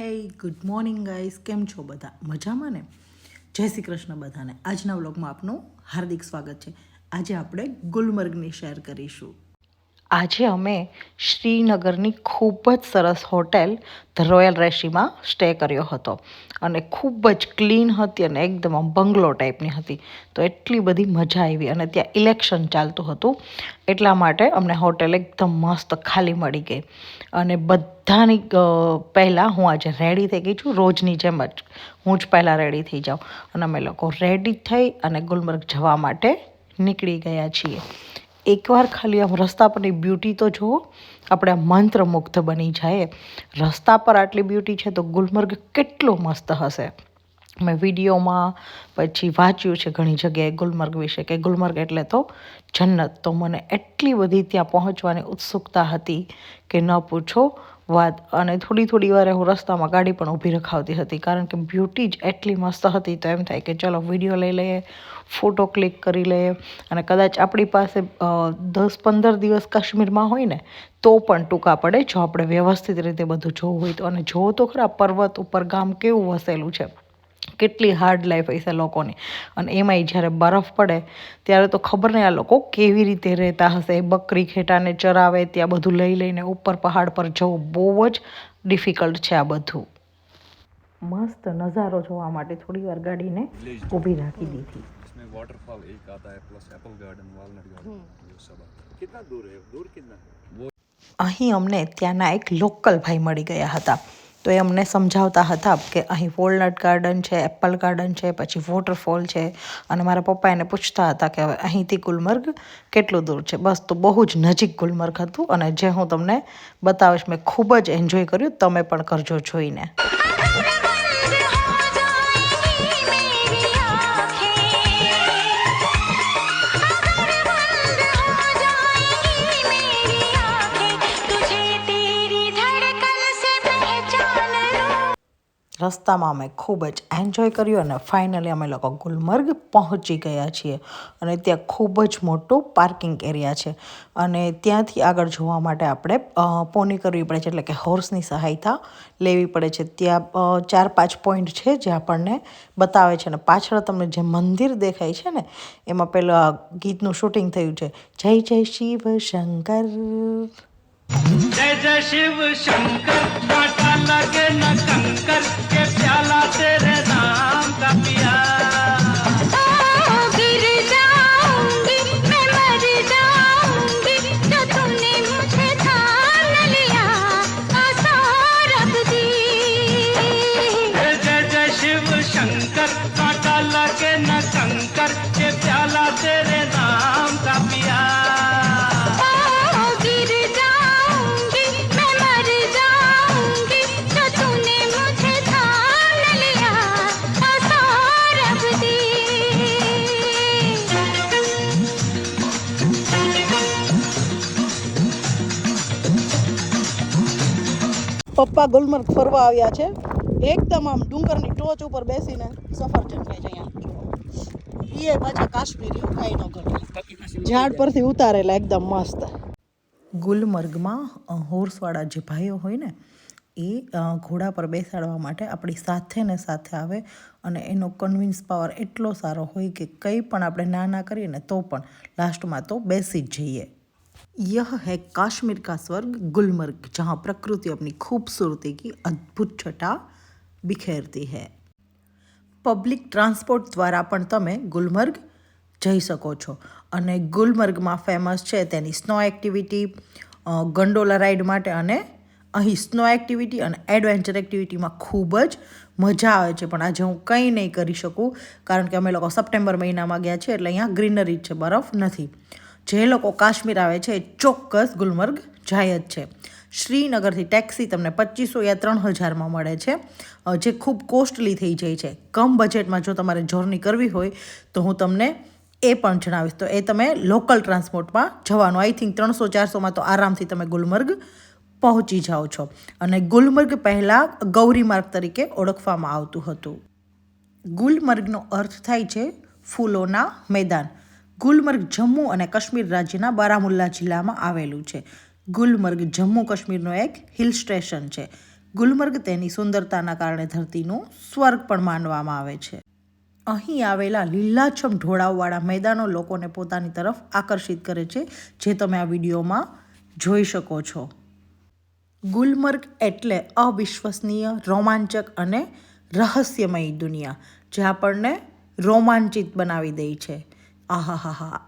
હે good morning guys કેમ છો બધા? મજામાં ને? જય શ્રી કૃષ્ણ બધાને. આજના વ્લોગમાં આપનું હાર્દિક સ્વાગત છે. આજે આપણે ગુલમર્ગની શેર કરીશું. આજે અમે શ્રીનગરની ખૂબ જ સરસ હોટેલ ધ રોયલ રેશીમાં સ્ટે કર્યો હતો. અને ખૂબ જ ક્લીન હતી અને એકદમ બંગલો ટાઈપની હતી. તો એટલી બધી મજા આવી અને ત્યાં ઇલેક્શન ચાલતું હતું. એટલા માટે અમને હોટેલ એકદમ મસ્ત ખાલી મળી ગઈ. અને બધાની પહેલાં હું આજે રેડી થઈ ગઈ છું. રોજની જેમ જ હું જ પહેલાં રેડી થઈ જાઉં. અને અમે લોકો રેડી થઈ અને ગુલમર્ગ જવા માટે નીકળી ગયા છીએ. એકવાર ખાલી આમ રસ્તા પરની બ્યુટી તો જુઓ, આપણે મંત્રમુગ્ધ બની જાય. રસ્તા પર આટલી બ્યુટી છે તો ગુલમર્ગ કેટલો મસ્ત હશે. મેં વિડીયોમાં પછી વાંચ્યું છે ઘણી જગ્યાએ ગુલમર્ગ વિશે કે ગુલમર્ગ એટલે તો જન્નત. તો મને એટલી બધી ત્યાં પહોંચવાની ઉત્સુકતા હતી કે ન પૂછો વાત. અને થોડી થોડી વારે હું રસ્તામાં ગાડી પણ ઊભી રખાવતી હતી, કારણ કે બ્યુટી જ એટલી મસ્ત હતી તો એમ થાય કે ચલો વીડિયો લઈ લઈએ ફોટો ક્લિક કરી લઈએ. અને કદાચ આપણી પાસે દસ પંદર દિવસ કાશ્મીરમાં હોય ને, તો પણ ટૂંકા પડે જો આપણે વ્યવસ્થિત રીતે બધું જોવું હોય તો. અને જોવો તો ખરા, પર્વત ઉપર ગામ કેવું વસેલું છે. કેટલી હાર્ડ લાઈફ હશે લોકોની અને એમાંય જ્યારે બરફ પડે ત્યારે તો ખબર નહીં આ લોકો કેવી રીતે રહેતા હશે બકરી ખેટાને ચરાવે ત્યાં બધું લઈ લઈને ઉપર પહાડ પર જવું બહુ જ ડિફિકલ્ટ છે આ બધું મસ્ત નજારો જોવા માટે થોડી વાર ગાડીને ઊભી રાખી દીધી इसमें वाटरफॉल एक आता है plus apple garden walnut garden ये सब आता कितना दूर है दूर कितना है અહીં અમને ત્યાંના એક લોકલ ભાઈ મળી ગયા હતા તો એ અમને સમજાવતા હતા કે અહીં વોલનટ ગાર્ડન છે એપલ ગાર્ડન છે, પછી વોટરફોલ છે. અને મારા પપ્પા એને પૂછતા હતા કે હવે અહીંથી ગુલમર્ગ કેટલું દૂર છે? બસ તો બહુ જ નજીક ગુલમર્ગ હતું અને જે હું તમને બતાવીશ, મેં ખૂબ જ એન્જોય કર્યું, તમે પણ કરજો જોઈને. રસ્તામાં અમે ખૂબ જ એન્જોય કર્યું અને ફાઇનલી અમે લોકો ગુલમર્ગ પહોંચી ગયા છીએ. અને ત્યાં ખૂબ જ મોટો પાર્કિંગ એરિયા છે. અને ત્યાંથી આગળ જોવા માટે આપણે પોની કરવી પડે છે, એટલે કે હોર્સની સહાયતા લેવી પડે છે. ત્યાં ચાર પાંચ પોઈન્ટ છે જે આપણને બતાવે છે. અને પાછળ તમને જે મંદિર દેખાય છે ને, એમાં પેલા ગીતનું શૂટિંગ થયું છે. જય જય શિવ શંકર. જય જય શિવ શંકર. लगे न कंकर के પપ્પા ગુલમર્ગ ફરવા આવ્યા છે. એકદમ આમ ડુંગરની ટોચ ઉપર બેસીને સફરજન ખાય છે અહીંયા એ પાછા કાશ્મીરી કાંઈ ન ઘટે ઝાડ પરથી ઉતારેલા એકદમ મસ્ત. ગુલમર્ગમાં હોર્સવાળા જે ભાઈઓ હોય ને એ ઘોડા પર બેસાડવા માટે આપણી સાથે ને સાથે આવે અને એનો કન્વિન્સ પાવર એટલો સારો હોય કે કંઈ પણ આપણે ના ના કરીએ ને તો પણ લાસ્ટમાં તો બેસી જ જઈએ. यह है काश्मीर का स्वर्ग गुलमर्ग जहाँ प्रकृति अपनी खूबसूरती की अद्भुत छटा बिखेरती है પબ્લિક ટ્રાન્સપોર્ટ દ્વારા પણ તમે ગુલમર્ગ જઈ શકો છો અને ગુલમર્ગમાં ફેમસ છે તેની સ્નો એક્ટિવિટી અ, ગંડોલા રાઈડ માટે અને અહીં સ્નો એક્ટિવિટી અને એડવેન્ચર એક્ટિવિટીમાં ખૂબ જ મજા આવે છે પણ આજે હું કંઈ નહીં કરી શકું કારણ કે અમે લોકો સપ્ટેમ્બર મહિનામાં ગયા છે એટલે અહીંયા ગ્રીનરી જ છે બરફ નથી જે લોકો કાશ્મીર આવે છે એ ચોક્કસ ગુલમર્ગ જાય જ છે. શ્રીનગરથી ટેક્સી તમને પચીસો યા ત્રણ હજારમાં મળે છે. જે ખૂબ કોસ્ટલી થઈ જાય છે. કમ બજેટમાં જો તમારે જર્ની કરવી હોય તો હું તમને એ પણ જણાવીશ. તો એ તમે લોકલ ટ્રાન્સપોર્ટમાં જવાનું. આઈ થિંક ત્રણસો ચારસોમાં તો આરામથી તમે ગુલમર્ગ પહોંચી જાઓ છો. અને ગુલમર્ગ પહેલાં ગૌરી માર્ગ તરીકે ઓળખવામાં આવતું હતું. ગુલમર્ગનો અર્થ થાય છે ફૂલોના મેદાન. ગુલમર્ગ જમ્મુ અને કાશ્મીર રાજ્યના બારામુલ્લા જિલ્લામાં આવેલું છે. ગુલમર્ગ જમ્મુ કાશ્મીરનું એક હિલ સ્ટેશન છે. ગુલમર્ગ તેની સુંદરતાના કારણે ધરતીનું સ્વર્ગ પણ માનવામાં આવે છે. અહીં આવેલા લીલાછમ ઢોળાવવાળા મેદાનો લોકોને પોતાની તરફ આકર્ષિત કરે છે, જે તમે આ વિડીયોમાં જોઈ શકો છો. ગુલમર્ગ એટલે અવિશ્વસનીય, રોમાંચક અને રહસ્યમય દુનિયા, જે આપણને રોમાંચિત બનાવી દે છે. આહાહાહા.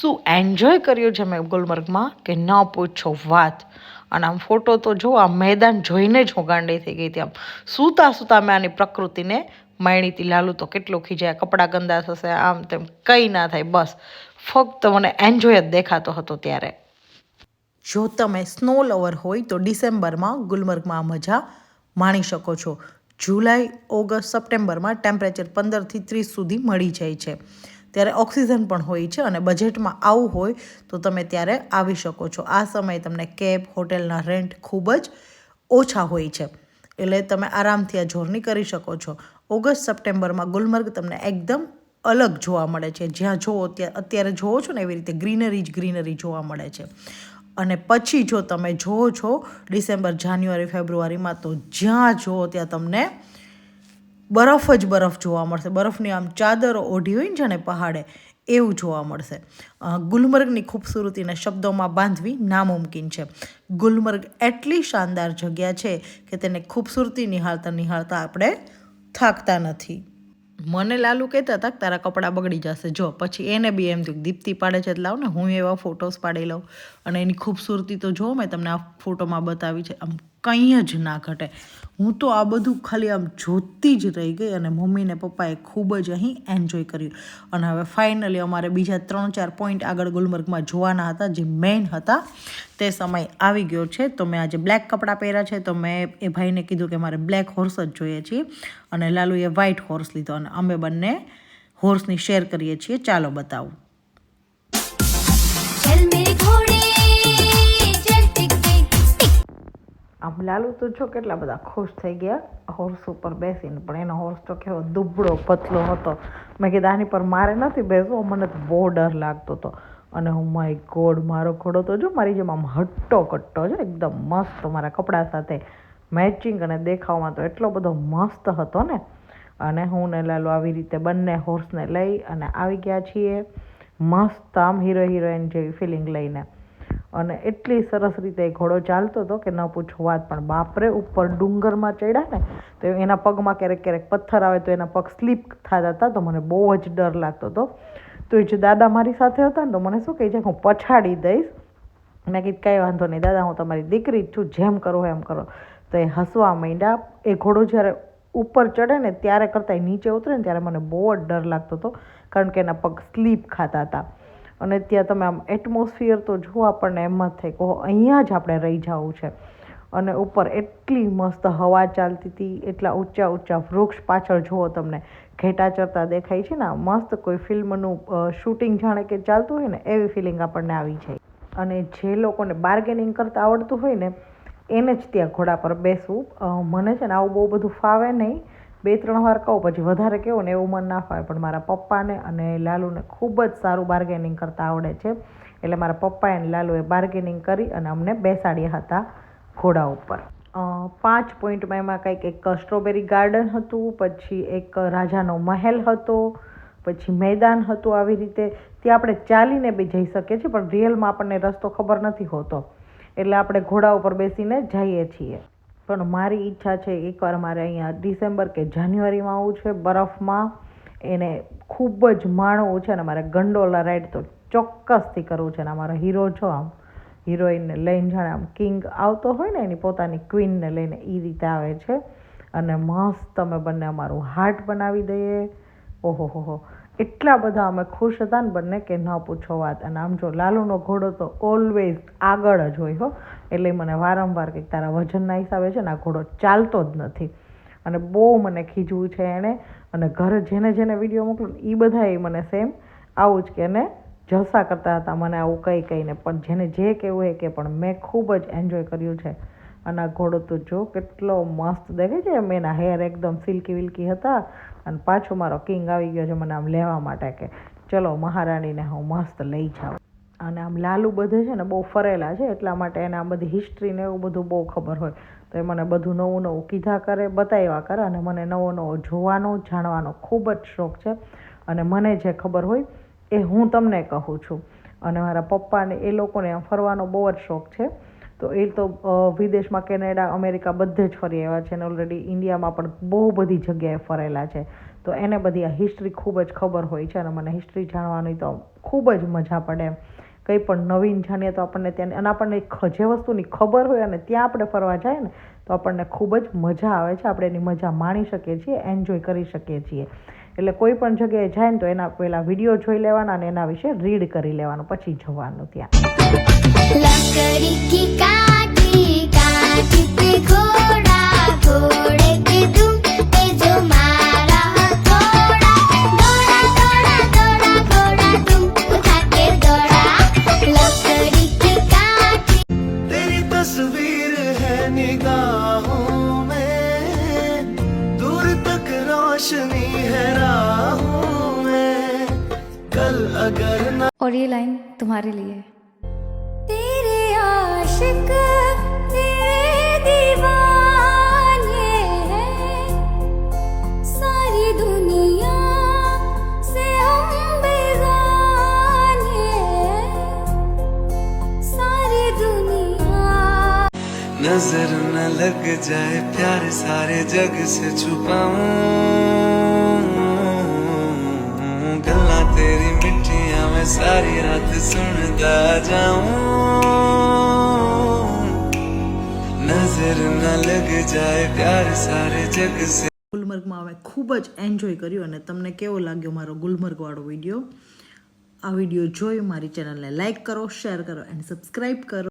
શું એન્જોય કર્યું છે મેં ગુલમર્ગમાં? કે ન પૂછો વાત. અને આમ ફોટો તો જો આ મેદાન જોઈને જ હું થઈ ગઈ હતી આમ. સૂતા સૂતા મેં આની પ્રકૃતિને માણી હતી. લાલું તો કેટલું ખીજાય, કપડાં ગંદા થશે, આમ તેમ કંઈ ના થાય, બસ. ફક્ત મને એન્જોય જ દેખાતો હતો ત્યારે. જો તમે સ્નો લવર હોય તો ડિસેમ્બરમાં ગુલમર્ગમાં મજા માણી શકો છો. જુલાઈ, ઓગસ્ટ, સપ્ટેમ્બરમાં ટેમ્પરેચર પંદરથી ત્રીસ સુધી મળી જાય છે. ત્યારે ઓક્સિજન પણ હોય છે અને બજેટમાં આવવું હોય તો તમે ત્યારે આવી શકો છો. આ સમયે તમને કેબ, હોટેલના રેન્ટ ખૂબ જ ઓછા હોય છે. એટલે તમે આરામથી આ જોર્ની કરી શકો છો. ઓગસ્ટ, સપ્ટેમ્બરમાં ગુલમર્ગ તમને એકદમ અલગ જોવા મળે છે. જ્યાં જોવો ત્યાં અત્યારે જોવો છો ને એવી રીતે ગ્રીનરી જ ગ્રીનરી જોવા મળે છે. અને પછી જો તમે જોવો છો ડિસેમ્બર, જાન્યુઆરી, ફેબ્રુઆરીમાં તો જ્યાં જુઓ ત્યાં તમને બરફ જ બરફ જોવા મળશે. બરફની આમ ચાદરો ઓઢી હોય ને જાણે પહાડે, એવું જોવા મળશે. ગુલમર્ગની ખૂબસૂરતીને શબ્દોમાં બાંધવી નામુમકિન છે. ગુલમર્ગ એટલી શાનદાર જગ્યા છે કે તેને ખૂબસૂરતી નિહાળતા નિહાળતા આપણે થાકતા નથી. મને લાલુ કહેતા હતા તારા કપડાં બગડી જશે. જો, પછી એને બી એમ થયું દીપ્તિ પાડે છે એટલે લાવ ને હું એવા ફોટોસ પાડી લઉં. અને એની ખૂબસૂરતી તો જો મેં તમને આ ફોટોમાં બતાવી છે. આમ કંઈ જ ના ઘટે. હું તો આ બધું ખાલી આમ જોતી જ રહી ગઈ અને મમ્મી ને પપ્પાએ ખૂબ જ અહીં એન્જોય કર્યું. અને હવે ફાઇનલી અમારે બીજા ત્રણ ચાર પોઈન્ટ આગળ ગુલમર્ગમાં જોવાના હતા, જે મેઇન હતા. તે સમય આવી ગયો છે. તો મેં આજે બ્લેક કપડાં પહેર્યા છે. તો મેં એ ભાઈને કીધું કે મારે બ્લેક હોર્સ જ જોઈએ છીએ. અને લાલુએ વ્હાઇટ હોર્સ લીધો. અને અમે બંને હોર્સની શેર કરીએ છીએ. ચાલો બતાવું. આમ લાલુ તો જો કેટલા બધા ખુશ થઈ ગયા હોર્સ ઉપર બેસીને, પણ એનો હોર્સ તો કેવો દુબળો, પતલો હતો. મેં કીધું, આની પર મારે નથી બેસવું, મને તો બહુ ડર લાગતો હતો. અને હું, માય ગોડ, મારો ઘોડો તો જો મારી જેમ આમ હટ્ટો કટ્ટો છે એકદમ મસ્ત મારા કપડાં સાથે મેચિંગ અને દેખાવમાં તો એટલો બધો મસ્ત હતો ને. અને હું ને લાલુ આવી રીતે બંને હોર્સને લઈ અને આવી ગયા છીએ, મસ્ત આમ હીરો હિરોઈન જેવી ફિલિંગ લઈને. અને એટલી સરસ રીતે એ ઘોડો ચાલતો હતો કે ન પૂછો વાત, પણ બાપરે ઉપર ડુંગરમાં ચડ્યા ને, તો એના પગમાં ક્યારેક ક્યારેક પથ્થર આવે તો એના પગ સ્લીપ થતા હતા, તો મને બહુ જ ડર લાગતો હતો. તો એ જે દાદા મારી સાથે હતા ને, તો મને શું કહે છે હું પછાડી દઈશ. મેં કીધું, કાંઈ વાંધો નહીં દાદા, હું તમારી દીકરી જ છું, જેમ કરો એમ કરો. તો એ હસવા માંડ્યા. એ ઘોડો જ્યારે ઉપર ચડે ને, ત્યારે કરતાં નીચે ઉતરે ને, ત્યારે મને બહુ જ ડર લાગતો હતો, કારણ કે એના પગ સ્લીપ ખાતા હતા. અને ત્યાં તમે આમ એટમોસ્ફિયર તો જુઓ આપણને એમ જ થાય કહો અહીંયા જ આપણે રહી જવું છે. અને ઉપર એટલી મસ્ત હવા ચાલતી હતી, એટલા ઊંચા ઊંચા વૃક્ષ પાછળ જુઓ તમને, ઘેટા ચરતા દેખાય છે ને મસ્ત કોઈ ફિલ્મનું શૂટિંગ જાણે કે ચાલતું હોય ને, એવી ફિલિંગ આપણને આવી જાય. અને જે લોકોને બાર્ગેનિંગ કરતાં આવડતું હોય ને, એને જ ત્યાં ઘોડા પર બેસવું. મને છે ને આવું બહુ બધું ફાવે નહીં. બે ત્રણ વાર કહું, પછી વધારે કહું ને એવું મન ના ફાવે. પણ મારા પપ્પાને અને લાલુને ખૂબ જ સારું બાર્ગેનિંગ કરતાં આવડે છે. એટલે મારા પપ્પાએ અને લાલુએ બાર્ગેનિંગ કરી અને અમને બેસાડ્યા હતા ઘોડા ઉપર. પાંચ પોઈન્ટમાં એમાં કંઈક એક સ્ટ્રોબેરી ગાર્ડન હતું, પછી એક રાજાનો મહેલ હતો, પછી મેદાન હતું આવી રીતે. ત્યાં આપણે ચાલીને બી જઈ શકીએ છીએ, પણ રિયલમાં આપણને રસ્તો ખબર નથી હોતો. એટલે આપણે ઘોડા ઉપર બેસીને જઈએ છીએ. પણ મારી ઈચ્છા છે એકવાર મારે અહીંયા ડિસેમ્બર કે જાન્યુઆરીમાં આવવું છે બરફમાં. એને ખૂબ જ માણવું છે અને મારે ગંડોલા રાઈડ તો ચોક્કસથી કરવું છે અને અમારો હીરો છો આમ હિરોઈનને લઈને જાણે આમ કિંગ આવતો હોય ને એની પોતાની ક્વીનને લઈને એ રીતે આવે છે. અને મસ્ત અમે બંને અમારું હાર્ટ બનાવી દઈએ. ઓહો, હો હો. એટલા બધા અમે ખુશ હતા ને બંને કે ન પૂછો વાત. અને આમ જો લાલુનો ઘોડો તો ઓલવેઝ આગળ જ હોય હો. એટલે મને વારંવાર કંઈક તારા વજનના હિસાબે છે ને આ ઘોડો ચાલતો જ નથી. અને બહુ મને ખીજવું છે એણે. અને ઘરે જેને જેને વીડિયો મોકલું એ બધાએ મને સેમ આવું જ કે એને જલસા કરતા હતા મને આવું કંઈ કહીને. પણ જેને જે કહેવું એ કે પણ મેં ખૂબ જ એન્જોય કર્યું છે. અને આ ઘોડો તો જો કેટલો મસ્ત દેખાય છે. મેં એના હેર એકદમ સિલ્કી વિલ્કી હતા. અને પાછો મારો કિંગ આવી ગયો છે મને આમ લેવા માટે કે, ચલો મહારાણીને હું મસ્ત લઈ જાઉં. અને આમ લાલુ બધે છે ને બહુ ફરેલા છે, એટલા માટે એને આ બધી હિસ્ટ્રી ને એવું બધું બહુ ખબર હોય. તો એ મને બધું નવું નવું કીધા કરે, બતાવ્યા કરે અને મને નવો નવો જોવાનો, જાણવાનો ખૂબ જ શોખ છે. અને મને જે ખબર હોય એ હું તમને કહું છું. અને મારા પપ્પાને એ લોકોને ફરવાનો બહુ જ શોખ છે. તો એ તો વિદેશમાં કેનેડા, અમેરિકા બધે જ ફરી આવ્યા છે અને ઓલરેડી ઇન્ડિયામાં પણ બહુ બધી જગ્યાએ ફરેલા છે. તો એને બધી આ હિસ્ટ્રી ખૂબ જ ખબર હોય છે અને મને હિસ્ટ્રી જાણવાની તો ખૂબ જ મજા પડે એમ. કંઈ પણ નવીન જાણીએ તો આપણને ત્યાં, અને આપણને જે વસ્તુની ખબર હોય અને ત્યાં આપણે ફરવા જાય ને, તો આપણને ખૂબ જ મજા આવે છે. આપણે એની મજા માણી શકીએ છીએ એન્જોય કરી શકીએ છીએ. એટલે કોઈ પણ જગ્યાએ જાય ને તો એના પહેલાં વીડિયો જોઈ લેવાના અને એના વિશે રીડ કરી લેવાનું. પછી જવાનું ત્યાં. निगाहों में दूर तक रोशनी है राहों में। कल अगर न और ये लाइन तुम्हारे लिए नजर न लग जाए प्यार सारे जग से छुपाऊं गल्ला तेरी मिठिया मैं सारी रात सुनता जाऊं नजर न लग जाए प्यार सारे जग से ગુલમર્ગમાં અમે ખૂબ જ એન્જોય કર્યું અને તમને કેવો લાગ્યો મારો ગુલમર્ગવાળો વિડીયો આ વિડીયો જોઈ મારી ચેનલને લાઇક કરો શેર કરો એન્ડ સબસ્ક્રાઈબ કરો